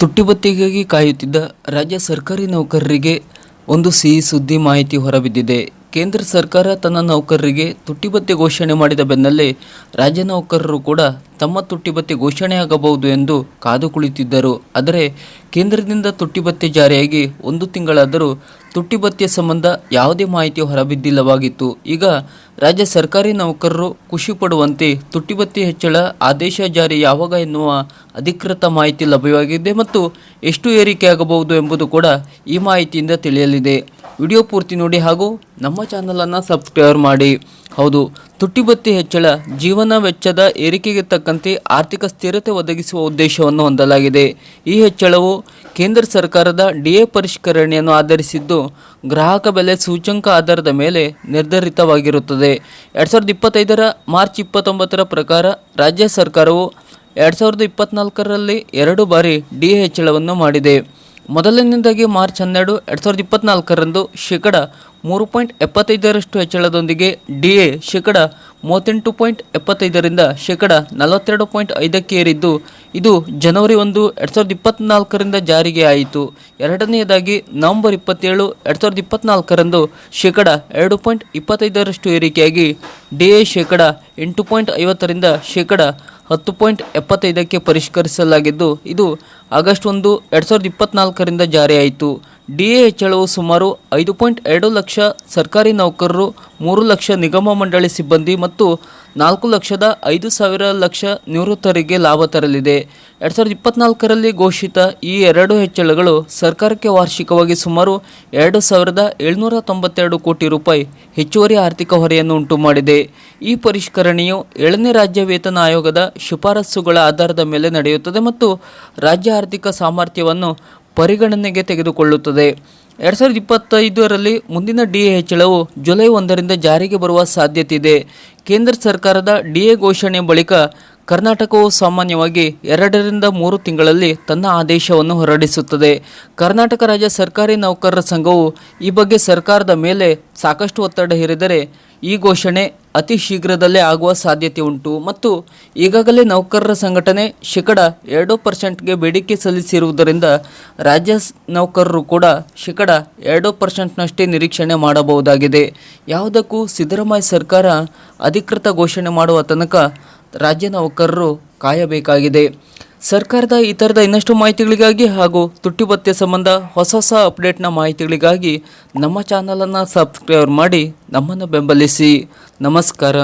ತುಟ್ಟಿಬತ್ತಿಗಾಗಿ ಕಾಯುತ್ತಿದ್ದ ರಾಜ್ಯ ಸರ್ಕಾರಿ ನೌಕರರಿಗೆ ಒಂದು ಸಿಹಿ ಸುದ್ದಿ ಮಾಹಿತಿ ಹೊರಬಿದ್ದಿದೆ. ಕೇಂದ್ರ ಸರ್ಕಾರ ತನ್ನ ನೌಕರರಿಗೆ ತುಟ್ಟಿಬತ್ತಿ ಘೋಷಣೆ ಮಾಡಿದ ಬೆನ್ನಲ್ಲೇ ರಾಜ್ಯ ನೌಕರರು ಕೂಡ ತಮ್ಮ ತುಟ್ಟಿಬತ್ತಿ ಘೋಷಣೆಯಾಗಬಹುದು ಎಂದು ಕಾದು ಕುಳಿತಿದ್ದರು ಆದರೆ ಕೇಂದ್ರದಿಂದ ತುಟ್ಟಿಬತ್ತಿ ಜಾರಿಯಾಗಿ ಒಂದು ತಿಂಗಳಾದರೂ ತುಟ್ಟಿಬತ್ತಿಯ ಸಂಬಂಧ ಯಾವುದೇ ಮಾಹಿತಿ ಹೊರಬಿದ್ದಿಲ್ಲವಾಗಿತ್ತು. ಈಗ ರಾಜ್ಯ ಸರ್ಕಾರಿ ನೌಕರರು ಖುಷಿ ಪಡುವಂತೆ ತುಟ್ಟಿಬತ್ತಿ ಹೆಚ್ಚಳ ಆದೇಶ ಜಾರಿ ಯಾವಾಗ ಎನ್ನುವ ಅಧಿಕೃತ ಮಾಹಿತಿ ಲಭ್ಯವಾಗಿದೆ ಮತ್ತು ಎಷ್ಟು ಏರಿಕೆಯಾಗಬಹುದು ಎಂಬುದು ಕೂಡ ಈ ಮಾಹಿತಿಯಿಂದ ತಿಳಿಯಲಿದೆ. ವಿಡಿಯೋ ಪೂರ್ತಿ ನೋಡಿ ಹಾಗೂ ನಮ್ಮ ಚಾನಲನ್ನು ಸಬ್ಸ್ಕ್ರೈಬ್ ಮಾಡಿ. ಹೌದು, ತುಟ್ಟಿಬತ್ತಿ ಹೆಚ್ಚಳ ಜೀವನ ವೆಚ್ಚದ ಏರಿಕೆಗೆ ತಕ್ಕಂತೆ ಆರ್ಥಿಕ ಸ್ಥಿರತೆ ಒದಗಿಸುವ ಉದ್ದೇಶವನ್ನು ಹೊಂದಲಾಗಿದೆ. ಈ ಹೆಚ್ಚಳವು ಕೇಂದ್ರ ಸರ್ಕಾರದ ಡಿಎ ಪರಿಷ್ಕರಣೆಯನ್ನು ಆಧರಿಸಿದ್ದು, ಗ್ರಾಹಕ ಬೆಲೆ ಸೂಚ್ಯಂಕ ಆಧಾರದ ಮೇಲೆ ನಿರ್ಧರಿತವಾಗಿರುತ್ತದೆ. ಎರಡು ಸಾವಿರದ ಇಪ್ಪತ್ತೈದರ ಮಾರ್ಚ್ ಇಪ್ಪತ್ತೊಂಬತ್ತರ ಪ್ರಕಾರ ರಾಜ್ಯ ಸರ್ಕಾರವು ಎರಡು ಸಾವಿರದ ಇಪ್ಪತ್ನಾಲ್ಕರಲ್ಲಿ ಎರಡು ಬಾರಿ ಡಿ ಎ ಹೆಚ್ಚಳವನ್ನು ಮಾಡಿದೆ. ಮೊದಲನೇದಾಗಿ ಮಾರ್ಚ್ ಹನ್ನೆರಡು ಎರಡು ಸಾವಿರದ ಇಪ್ಪತ್ನಾಲ್ಕರಂದು ಶೇಕಡ ಮೂರು ಪಾಯಿಂಟ್ ಎಪ್ಪತ್ತೈದರಷ್ಟು ಹೆಚ್ಚಳದೊಂದಿಗೆ ಡಿ ಎ ಶೇಕಡ ಮೂವತ್ತೆಂಟು ಪಾಯಿಂಟ್ ಎಪ್ಪತ್ತೈದರಿಂದ ಶೇಕಡ ನಲವತ್ತೆರಡು ಪಾಯಿಂಟ್ ಐದಕ್ಕೆ ಏರಿದ್ದು ಇದು ಜನವರಿ ಒಂದು ಎರಡು ಸಾವಿರದ ಇಪ್ಪತ್ನಾಲ್ಕರಿಂದ ಜಾರಿಗೆ ಆಯಿತು. ಎರಡನೆಯದಾಗಿ ನವೆಂಬರ್ ಇಪ್ಪತ್ತೇಳು ಎರಡು ಸಾವಿರದ ಇಪ್ಪತ್ನಾಲ್ಕರಂದು ಶೇಕಡ ಎರಡು ಪಾಯಿಂಟ್ ಇಪ್ಪತ್ತೈದರಷ್ಟು ಏರಿಕೆಯಾಗಿ ಡಿ ಎ ಶೇಕಡ ಎಂಟು ಪಾಯಿಂಟ್ ಐವತ್ತರಿಂದ ಶೇಕಡ ಹತ್ತು ಪಾಯಿಂಟ್ ಎಪ್ಪತ್ತೈದಕ್ಕೆ ಪರಿಷ್ಕರಿಸಲಾಗಿದ್ದು ಇದು ಆಗಸ್ಟ್ ಒಂದು ಎರಡು ಸಾವಿರದ ಇಪ್ಪತ್ತ್ನಾಲ್ಕರಿಂದ ಜಾರಿಯಾಯಿತು. ಡಿ ಎ ಹೆಚ್ಚಳವು ಸುಮಾರು ಐದು ಪಾಯಿಂಟ್ ಎರಡು ಲಕ್ಷ ಸರ್ಕಾರಿ ನೌಕರರು, ಮೂರು ಲಕ್ಷ ನಿಗಮ ಮಂಡಳಿ ಸಿಬ್ಬಂದಿ ಮತ್ತು ನಾಲ್ಕು ಲಕ್ಷದ ಐದು ಸಾವಿರ ಲಕ್ಷ ನಿವೃತ್ತರಿಗೆ ಲಾಭ ತರಲಿದೆ. ಎರಡು ಸಾವಿರದ ಇಪ್ಪತ್ನಾಲ್ಕರಲ್ಲಿ ಘೋಷಿತ ಈ ಎರಡು ಹೆಚ್ಚಳಗಳು ಸರ್ಕಾರಕ್ಕೆ ವಾರ್ಷಿಕವಾಗಿ ಸುಮಾರು ಎರಡು ಸಾವಿರದ ಏಳ್ನೂರ ತೊಂಬತ್ತೆರಡು ಕೋಟಿ ರೂಪಾಯಿ ಹೆಚ್ಚುವರಿ ಆರ್ಥಿಕ ಹೊರೆಯನ್ನು ಉಂಟು ಮಾಡಿದೆ ಈ ಪರಿಷ್ಕರಣೆಯು ಏಳನೇ ರಾಜ್ಯ ವೇತನ ಆಯೋಗದ ಶಿಫಾರಸುಗಳ ಆಧಾರದ ಮೇಲೆ ನಡೆಯುತ್ತದೆ ಮತ್ತು ರಾಜ್ಯ ಆರ್ಥಿಕ ಸಾಮರ್ಥ್ಯವನ್ನು ಪರಿಗಣನೆಗೆ ತೆಗೆದುಕೊಳ್ಳುತ್ತದೆ. ಎರಡು ಸಾವಿರದ ಇಪ್ಪತ್ತೈದರಲ್ಲಿ ಮುಂದಿನ ಡಿ ಎ ಹೆಚ್ಚಳವು ಜುಲೈ ಒಂದರಿಂದ ಜಾರಿಗೆ ಬರುವ ಸಾಧ್ಯತೆ ಇದೆ. ಕೇಂದ್ರ ಸರ್ಕಾರದ ಡಿ ಎ ಘೋಷಣೆ ಬಳಿಕ ಕರ್ನಾಟಕವು ಸಾಮಾನ್ಯವಾಗಿ ಎರಡರಿಂದ ಮೂರು ತಿಂಗಳಲ್ಲಿ ತನ್ನ ಆದೇಶವನ್ನು ಹೊರಡಿಸುತ್ತದೆ. ಕರ್ನಾಟಕ ರಾಜ್ಯ ಸರ್ಕಾರಿ ನೌಕರರ ಸಂಘವು ಈ ಬಗ್ಗೆ ಸರ್ಕಾರದ ಮೇಲೆ ಸಾಕಷ್ಟು ಒತ್ತಡ ಹೇರಿದರೆ ಈ ಘೋಷಣೆ ಅತಿ ಶೀಘ್ರದಲ್ಲೇ ಆಗುವ ಸಾಧ್ಯತೆ ಉಂಟು ಮತ್ತು ಈಗಾಗಲೇ ನೌಕರರ ಸಂಘಟನೆ ಶೇಕಡ ಎರಡು ಪರ್ಸೆಂಟ್ಗೆ ಬೇಡಿಕೆ ಸಲ್ಲಿಸಿರುವುದರಿಂದ ರಾಜ್ಯ ನೌಕರರು ಕೂಡ ಶೇಕಡ ಎರಡು ಪರ್ಸೆಂಟ್ನಷ್ಟೇ ನಿರೀಕ್ಷಣೆ ಮಾಡಬಹುದಾಗಿದೆ. ಯಾವುದಕ್ಕೂ ಸಿದ್ದರಾಮಯ್ಯ ಸರ್ಕಾರ ಅಧಿಕೃತ ಘೋಷಣೆ ಮಾಡುವ ತನಕ ರಾಜ್ಯ ನೌಕರರು ಕಾಯಬೇಕಾಗಿದೆ. ಸರ್ಕಾರದ ಈ ಥರದ ಇನ್ನಷ್ಟು ಮಾಹಿತಿಗಳಿಗಾಗಿ ಹಾಗೂ ತುಟ್ಟಿಭತ್ಯೆ ಸಂಬಂಧ ಹೊಸ ಹೊಸ ಅಪ್ಡೇಟ್ನ ಮಾಹಿತಿಗಳಿಗಾಗಿ ನಮ್ಮ ಚಾನಲನ್ನು ಸಬ್ಸ್ಕ್ರೈಬ್ ಮಾಡಿ ನಮ್ಮನ್ನು ಬೆಂಬಲಿಸಿ. ನಮಸ್ಕಾರ.